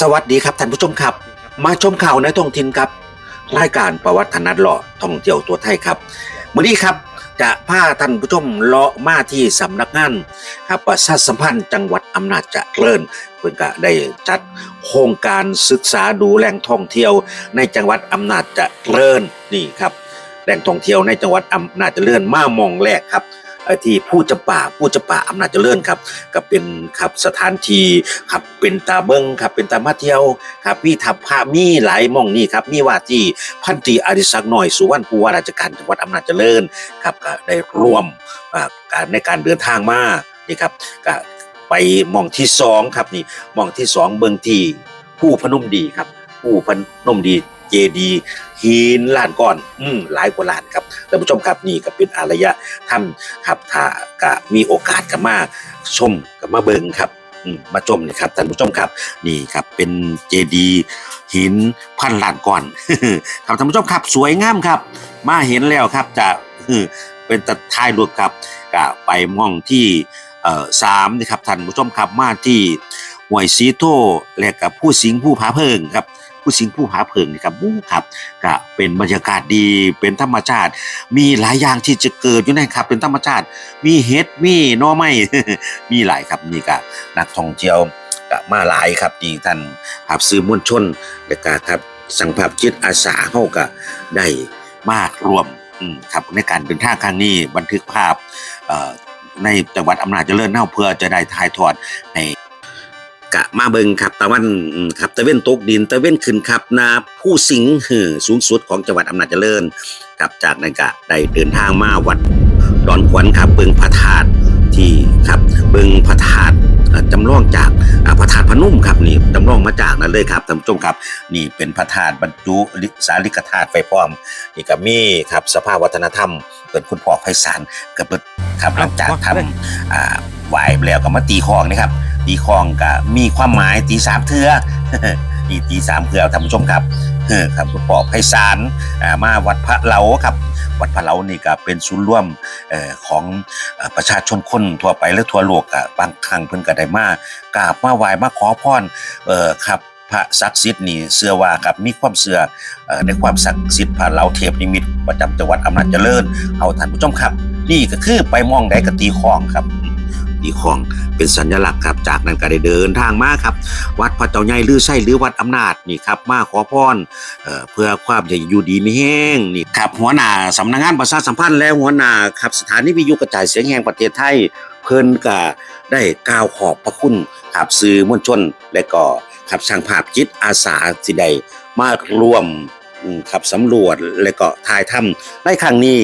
สวัสดีครับท่านผู้ชมครับ มาชมข่าวในท้องถิ่นครับ รายการประวัตินัดเลาะท่องเที่ยวตัวไทยครับมื้อนี้ครับจะพาท่านผู้ชมเลาะมาที่สำนักงานครับประชาสัมพันธ์จังหวัดอำนาจเจริญเพื่อนก็ได้จัดโครงการศึกษาดูแหล่งท่องเที่ยวในจังหวัดอำนาจเจริญนี่ครับแหล่งท่องเที่ยวในจังหวัดอำนาจเจริญมามองแรกครับ ที่ผู้จำป่าผู้จำป่าอำนาจเจริญครับก็เป็นครับสถานที่ครับเป็นตาเบิงครับเป็นตามาเที่ยวครับมีทับพามีหลายหมองนี่ครับมีว่าที่พันตีอดิศักหน่อยสุวรรณผู้ว่าราชการจังหวัดอำนาจเจริญครับก็ได้ร่วมการในการเดินทางมานี่ครับก็ไปมองที่สองครับนี่มองที่สองเบิงที่ผู้พนมดีครับ ผู้พนมดี เจดีหินล้านก้อน อืมหลายกว่าล้านครับท่านผู้ชมครับนี่ก็เป็นอารยธรรมครับถ้าก็มีโอกาสก็มาชมก็มาเบิ่งครับอืมมาชมนี่ครับท่านผู้ชมครับ นี่ครับเป็นเจดีหินพันล้านก้อนครับท่านผู้ชมครับ สวยงามครับ มาเห็นแล้วครับจะเป็นตะท้ายรูปครับก็ไปมองที่เอ่อสามนะครับท่านผู้ชมครับมาที่ห้วยสีโทและกับผู้สิงห์ผู้ผาเพิงครับ ผู้สิงผู้ผาเพิงนี่ครับบู๊ครับก็เป็นบรรยากาศดีเป็นธรรมชาติ มีหลายอย่างที่จะเกิดอยู่นะครับ เป็นธรรมชาติ มีเห็ดมีน่อไม้มีหลายครับนี่ก็นักท่องเที่ยวก็มาหลายครับที่ท่านภาพสื่อมวลชนและก็ครับสังภาพจิตอาสาเฮาก็ได้มารวมครับในการเดินทางครั้งนี้บันทึกภาพในจังหวัดอำนาจเจริญเฮาเพื่อจะได้ถ่ายทอดให้ กะมาเบิงครับตะวันครับตะเว้นตกดินตะเว้นขึ้นครับนาผู้สิงห์สูงสุดของจังหวัดอำนาจเจริญครับจากนั้นก็ได้เดินทางมาวัดดอนขวัญครับเบิงพระธาตุที่ครับเบิงพระธาตุจำลองจากอ่าพระธาตุพนุ่มครับนี่จำลองมาจากนั่นเลยครับท่านผู้ชมครับ นี่เป็นพระธาตุบรรจุสาริกธาตุไฟพร้อมนี่ก็มีครับสภาพวัฒนธรรมเป็นคุณพ่อไพศาลกับเบิดครับหลังจากทำอ่าไหวไปแล้วก็มาตีคองนะครับ ตีคองก็มีความหมายตีสามเทือนี่ตีสามเทือท่านผู้ชมครับเออครับคุณพ่อไพศาลอ่ามาวัดพระเหลาครับ วัดพระเหลานี่ก็เป็นศูนย์ร่วมอของอประชาชนคนทั่วไปและทั่วโลกก็บางครั้งเพิ่นก็ได้มากราบมาไหว้มาขอพรเออครับพระศักดิ์สิทธิ์นี่เชื่อว่าครับมีความเชื่ออในความศักดิ์สิทธิ์พระเหลาเทพนิมิตประจำจังหวัดอำนาจเจริญเอาท่านผู้ชมครับ นี่ก็คือไปมองได้ก็ตีคลองครับ ตีคลองเป็นสัญลักษณ์ครับจากนั้นก็ได้เดินทางมาครับ วัดพระเจ้าใหญ่ลือไส้หรือวัดอำนาจนี่ครับมาขอพรเเพื่อความจะอยู่ดีไม่แห้งนี่ครับหัวหน้าสำนักงานประชาสัมพันธ์และหัวหน้าครับสถานีวิทยุกระจายเสียงแห่งประเทศไทยเพิ่นก็ได้กล่าวขอบพระคุณครับสื่อมวลชน และก็ครับช่างภาพจิตอาสาที่ได้มาร่วมอืมครับสำรวจและก็ถ่ายทำในครั้งนี้